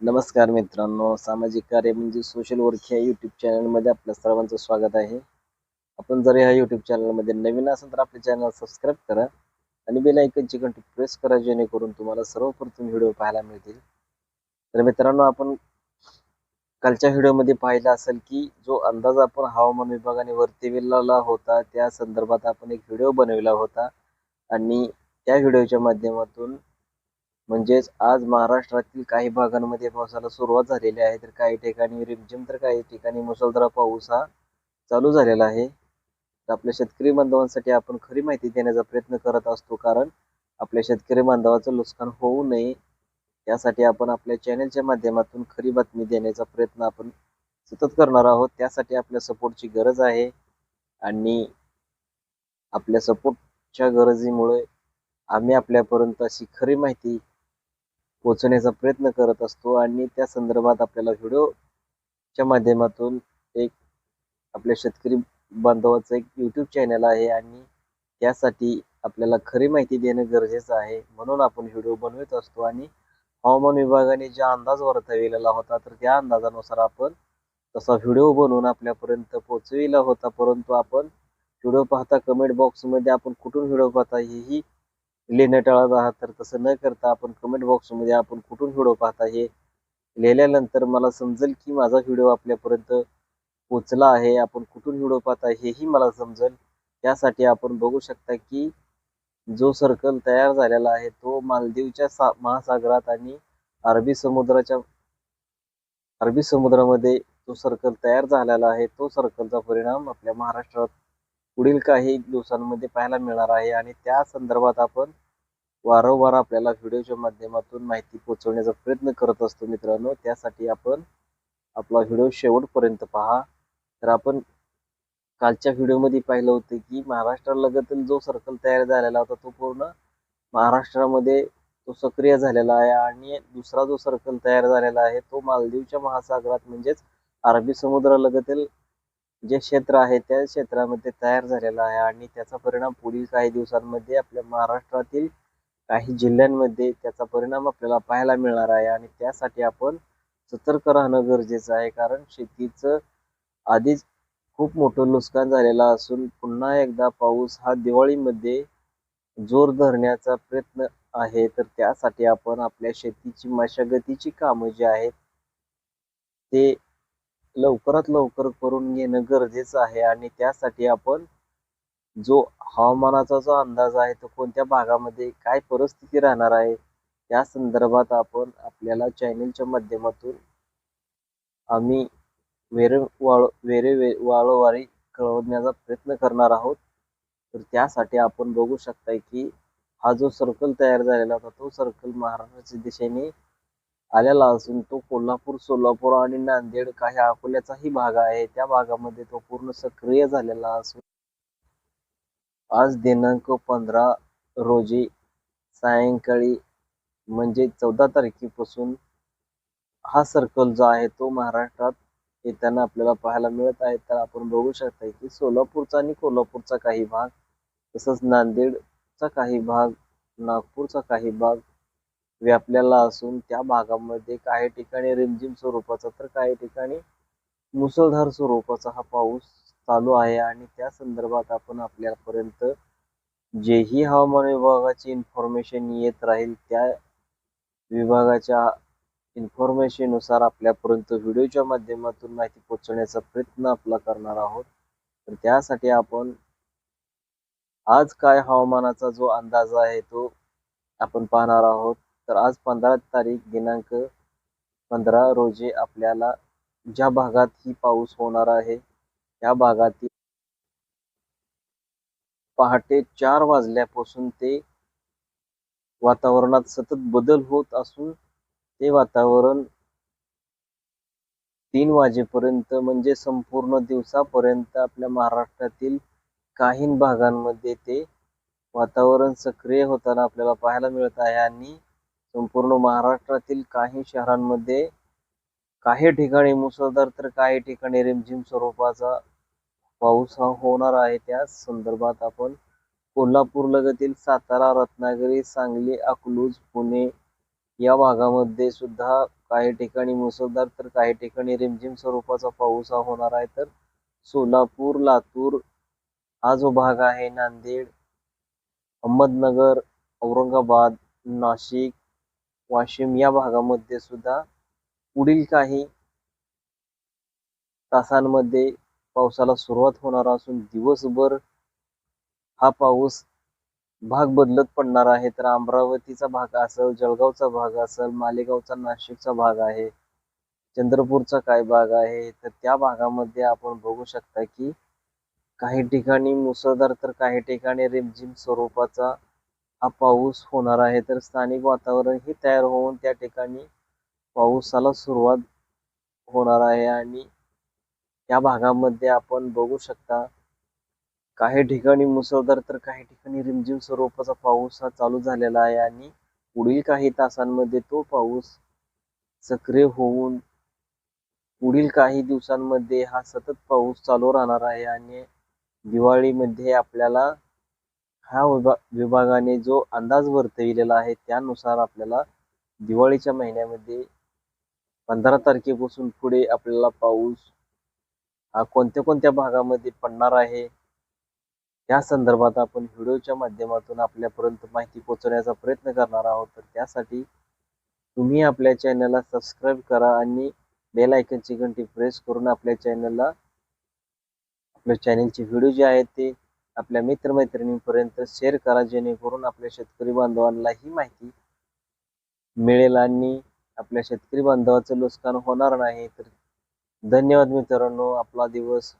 नमस्कार मित्रांनो सामाजिक कार्य म्हणजे सोशल वर्क या युट्यूब चॅनलमध्ये आपल्या सर्वांचं स्वागत आहे. आपण जर ह्या युट्यूब चॅनलमध्ये नवीन असेल तर आपल्या चॅनल सबस्क्राईब करा आणि बेल आयकनची घंटी प्रेस करा जेणेकरून तुम्हाला सर्वप्रथम व्हिडिओ पाहायला मिळतील. तर मित्रांनो आपण कालच्या व्हिडिओमध्ये पाहिलं असेल की जो अंदाज आपण हवामान विभागाने वर्तविलेला होता त्या संदर्भात आपण एक व्हिडिओ बनवला होता आणि त्या व्हिडिओच्या माध्यमातून म्हणजेच आज महाराष्ट्रातील काही भागांमध्ये पावसाला सुरुवात झालेली आहे तर काही ठिकाणी रिमझिम तर काही ठिकाणी मुसळधार पाऊस हा चालू झालेला आहे. तर आपल्या शेतकरी बांधवांसाठी आपण खरी माहिती देण्याचा प्रयत्न करत असतो कारण आपल्या शेतकरी बांधवाचं नुकसान होऊ नये त्यासाठी आपण आपल्या चॅनलच्या माध्यमातून खरी बातमी देण्याचा प्रयत्न आपण सतत करणार आहोत. त्यासाठी आपल्या सपोर्टची गरज आहे आणि आपल्या सपोर्टच्या गरजेमुळे आम्ही आपल्यापर्यंत अशी खरी माहिती पोचण्याचा प्रयत्न करत असतो आणि त्या संदर्भात आपल्याला व्हिडिओच्या माध्यमातून एक आपल्या शेतकरी बांधवाचं एक यूट्यूब चॅनल आहे आणि त्यासाठी आपल्याला खरी माहिती देणं गरजेचं आहे म्हणून आपण व्हिडिओ बनवत असतो. आणि हवामान विभागाने ज्या अंदाज वर्तविलेला होता तर त्या अंदाजानुसार आपण तसा व्हिडिओ बनवून आपल्यापर्यंत पोचविला होता. परंतु आपण व्हिडिओ पाहता कमेंट बॉक्समध्ये आपण कुठून व्हिडिओ पाहता हेही लिहिणं टाळत आहात तर तसं न करता आपण कमेंट बॉक्समध्ये आपण कुठून व्हिडिओ पाहता हे लिहिल्यानंतर मला समजेल की माझा व्हिडिओ आपल्यापर्यंत पोचला आहे. आपण कुठून व्हिडिओ पाहता हेही मला समजेल. त्यासाठी आपण बघू शकता की जो सर्कल तयार झालेला आहे तो मालदीवच्या सा महासागरात आणि अरबी समुद्राच्या अरबी समुद्रामध्ये जो सर्कल तयार झालेला आहे तो सर्कलचा परिणाम आपल्या महाराष्ट्रात पुढील काही दिवसांमध्ये पाहायला मिळणार आहे आणि त्या संदर्भात आपण वारंवार आपल्याला व्हिडिओच्या माध्यमातून माहिती पोहोचवण्याचा प्रयत्न करत असतो मित्रांनो. त्यासाठी आपण आपला व्हिडिओ शेवटपर्यंत पहा. तर आपण कालच्या व्हिडिओमध्ये पाहिलं होतं की महाराष्ट्रालगतील जो सर्कल तयार झालेला होता तो पूर्ण महाराष्ट्रामध्ये तो सक्रिय झालेला आहे आणि दुसरा जो सर्कल तयार झालेला आहे तो मालदीवच्या महासागरात म्हणजेच अरबी समुद्रालगतील जे क्षेत्र आहे त्या क्षेत्रामध्ये तयार झालेला आहे आणि त्याचा परिणाम पुढील काही दिवसांमध्ये आपल्या महाराष्ट्रातील काही जिल्ह्यांमध्ये त्याचा परिणाम आपल्याला पाहायला मिळणार आहे आणि त्यासाठी आपण सतर्क राहणं गरजेचं आहे. कारण शेतीचं आधीच खूप मोठं नुकसान झालेलं असून पुन्हा एकदा पाऊस हा दिवाळीमध्ये जोर धरण्याचा प्रयत्न आहे. तर त्यासाठी आपण आपल्या शेतीची मशागतीची कामं जी आहेत ते लवकरात लवकर करून घेणं गरजेचं आहे आणि त्यासाठी आपण जो हवामानाचा जो अंदाज आहे तो कोणत्या भागामध्ये काय परिस्थिती राहणार आहे त्या संदर्भात आपण आपल्याला चॅनेलच्या माध्यमातून आम्ही वेरे वाळ वेरे वे वाळोवारी कळवण्याचा प्रयत्न करणार आहोत. तर त्यासाठी आपण बघू शकताय की हा जो सर्कल तयार झालेला होता तो सर्कल महाराष्ट्राच्या दिशेने आलेला असून तो कोल्हापूर सोलापूर आणि नांदेड काही अकोल्याचाही भाग आहे. त्या भागामध्ये तो पूर्ण सक्रिय झालेला असून आज दिनांक पंधरा रोजी सायंकाळी म्हणजे चौदा तारखेपासून हा सर्कल जो आहे तो महाराष्ट्रात येताना आपल्याला पाहायला मिळत आहे. तर आपण बघू शकता की सोलापूरचा आणि कोल्हापूरचा काही भाग तसंच नांदेडचा काही भाग नागपूरचा काही भाग व्यापलेला असून त्या भागामध्ये काही ठिकाणी रिमझिम स्वरूपाचा तर काही ठिकाणी मुसळधार स्वरूपाचा हा पाऊस चालू आहे आणि त्या संदर्भात आपण आपल्यापर्यंत जेही हवामान विभागाची इन्फॉर्मेशन येत राहील त्या विभागाच्या इन्फॉर्मेशननुसार आपल्यापर्यंत व्हिडिओच्या माध्यमातून माहिती पोहोचवण्याचा प्रयत्न आपला करणार आहोत. तर त्यासाठी आपण आज काय हवामानाचा जो अंदाज आहे तो आपण पाहणार आहोत. तर आज पंधरा तारीख दिनांक पंधरा रोजी आपल्याला ज्या भागात ही पाऊस होणार आहे त्या भागातील पहाटे चार वाजल्यापासून ते वातावरणात सतत बदल होत असून ते वातावरण तीन वाजेपर्यंत म्हणजे संपूर्ण दिवसापर्यंत आपल्या महाराष्ट्रातील काही भागांमध्ये ते वातावरण सक्रिय होताना आपल्याला पाहायला मिळत आहे आणि संपूर्ण महाराष्ट्रातील काही शहरांमध्ये काही ठिकाणी मुसळधार तर काही ठिकाणी रिमझिम स्वरूपाचा पाऊस हा होणार आहे. त्या संदर्भात आपण कोल्हापूर लगतील सातारा रत्नागिरी सांगली अकलूज पुणे या भागामध्ये सुद्धा काही ठिकाणी मुसळधार तर काही ठिकाणी रिमझिम स्वरूपाचा पाऊस हा होणार आहे. तर सोलापूर लातूर हा जो भाग आहे नांदेड अहमदनगर औरंगाबाद नाशिक वाशिम या भागामध्ये सुद्धा पुढील काही तासांमध्ये पावसाला सुरुवात होणार असून दिवसभर हा पाऊस भाग बदलत पडणार आहे. तर अमरावतीचा भाग असेल जळगावचा भाग असेल मालेगावचा नाशिकचा भाग आहे चंद्रपूरचा काय भाग आहे तर त्या भागामध्ये आपण बघू शकता की काही ठिकाणी मुसळधार तर काही ठिकाणी रिमझिम स्वरूपाचा हा पाऊस होणार आहे तर स्थानिक वातावरण ही तयार होऊन त्या ठिकाणी पावसाला सुरुवात होणार आहे आणि या भागामध्ये आपण बघू शकता काही ठिकाणी मुसळधार तर काही ठिकाणी रिमझिम स्वरूपाचा पाऊस हा चालू झालेला आहे आणि पुढील काही तासांमध्ये तो पाऊस सक्रिय होऊन पुढील काही दिवसांमध्ये हा सतत पाऊस चालू राहणार आहे आणि दिवाळीमध्ये आपल्याला ह्या विभा विभागाने जो अंदाज वर्तविलेला आहे त्यानुसार आपल्याला दिवाळीच्या महिन्यामध्ये पंधरा तारखेपासून पुढे आपल्याला पाऊस हा कोणत्या कोणत्या भागामध्ये पडणार आहे या संदर्भात आपण व्हिडिओच्या माध्यमातून आपल्यापर्यंत माहिती पोहोचवण्याचा प्रयत्न करणार आहोत. तर त्यासाठी तुम्ही आपल्या चॅनलला सबस्क्राईब करा आणि बेल आयकनची घंटी प्रेस करून आपल्या चॅनलला आपल्या चॅनलचे व्हिडिओ जे आहेत ते आपल्या मित्रमैत्रिणींपर्यंत शेअर करा जेणेकरून आपल्या शेतकरी बांधवांना ही माहिती मिळेल आणि आपल्या शेतकरी बांधवाचं नुकसान होणार नाही. तर धन्यवाद मित्रांनो. आपला दिवस